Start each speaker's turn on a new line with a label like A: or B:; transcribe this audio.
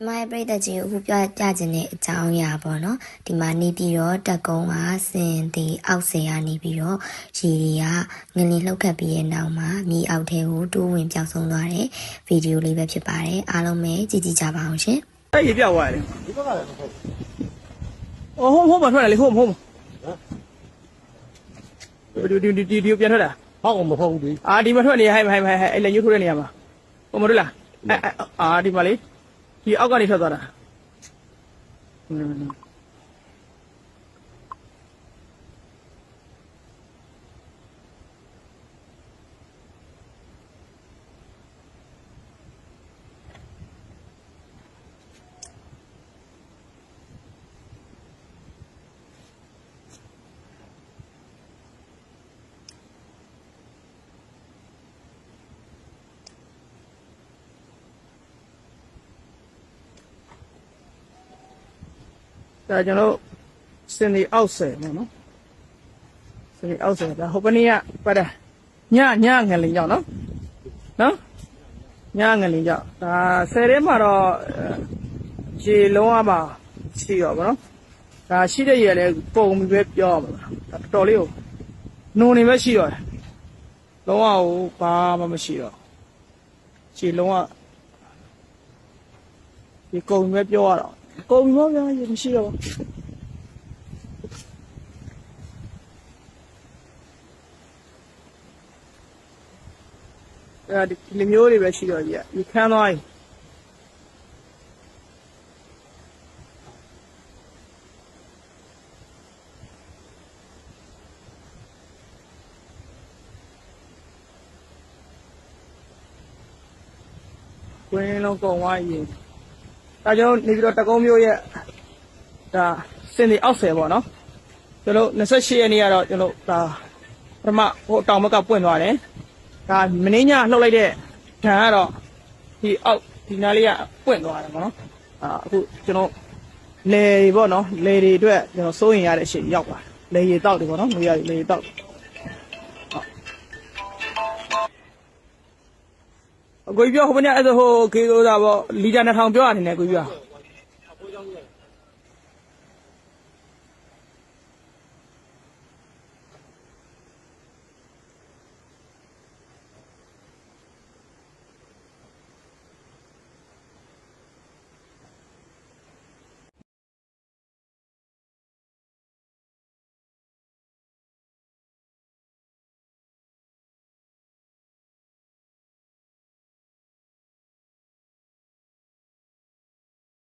A: ကျမရဲ့ပြိတ္တကြီးကိုအခုပြပြခြင်းတဲ့အကြောင်းအရာပေါ့နော်ဒီမှာနေပြီးတော့တက်ကုန်းကစင်ဒီအောက်ဆယ်ကနေပြီးတော့ရေတွေကငလင်လှုပ်ခတ်ပြီးရဲ့နောက်မှာမြေအောက်ထဲကိုတိုးဝင်ပြောင်းဆုံးသွားတဲ့ဗီဒီယိုလေးပဲဖြစ်ပါတယ်အားလုံးပဲကြည့်ကြည့်ကြပါအောင်ရှင်
B: အဲ့ရေပြောက်သွားတယ်
C: ဒီဘက်ကလည်းဟုတ်။
B: အော်ဟုတ်ဟုတ်ပါထွက်တယ်လေဟုတ်ဟုတ်ဒီဒီဒီဒီဒီပြန်ထွက်တာ
C: ဟောက်မဟုတ်ဘူးဒီ။
B: အာဒီမှာထွက်နေဟဲ့ဟဲ့ဟဲ့ဟဲ့အဲ့လေညှိုးထိုးတဲ့နေရာမှာ။ဟုတ်မလို့လား။အဲ့အာဒီမှာလေ ဒီအောက်ကနေထွက်သွားတာ။ ဒါကျွန်တော်စင်ဒီအောက်ဆယ်ပေါ့နော်စင်ဒီအောက်ဆယ်ဒါဟိုပနီကပတ်တာညညငလင်ကြောက်နော်နော်ညငလင်ကြောက်ဒါဆယ်ထဲမှာတော့ရေလုံးဝပါရှိရောဗောနော်ဒါရှိတဲ့ရေလည်းပုံပြီးပဲပြောရမှာဒါတော်တော်လေးကိုနုံနေပဲရှိတော့တယ်လုံးဝဟိုဘာမှမရှိတော့ရေလုံးဝဒီကုံပဲပြောရတော့ ကုံမောဗျာရေမရှိတော့ဘူးအဲဒီလူမျိုးတွေပဲရှိတော့ကြီးอ่ะဒီခန်းသွားရင်ကွင်းလုံးကုံသွားရင် ဒါကျွန်တော်နေပြီးတော့တကုံးမျိုးရဲ့ဒါစင်ဒီအောက်ဆယ်ပေါ့နော်ကျွန်တော်28ရက်နေ့ကတော့ကျွန်တော်ဒါပထမဟိုတောင်ဘက်ကပွင့်သွားတယ်ဒါမင်းညလှုပ်လိုက်တဲ့ဓာတ်ကတော့ဒီအောက်ဒီနားလေးကပွင့်သွားတယ်ပေါ့နော်အာအခုကျွန်တော်လေတွေပေါ့နော်လေတွေအတွက်ကျွန်တော်စိုးရင်ရတဲ့အချိန်ရောက်ပါလေရီတောက်တယ်ပေါ့နော်ငွေရလေရီတောက် အကိုကြီးပြောဟိုဘက်နဲ့အဲ့ဒါဟိုခေဆိုတာပေါ့လီတာ2000ပြောရတယ်နဲ့ကိုကြီးပြော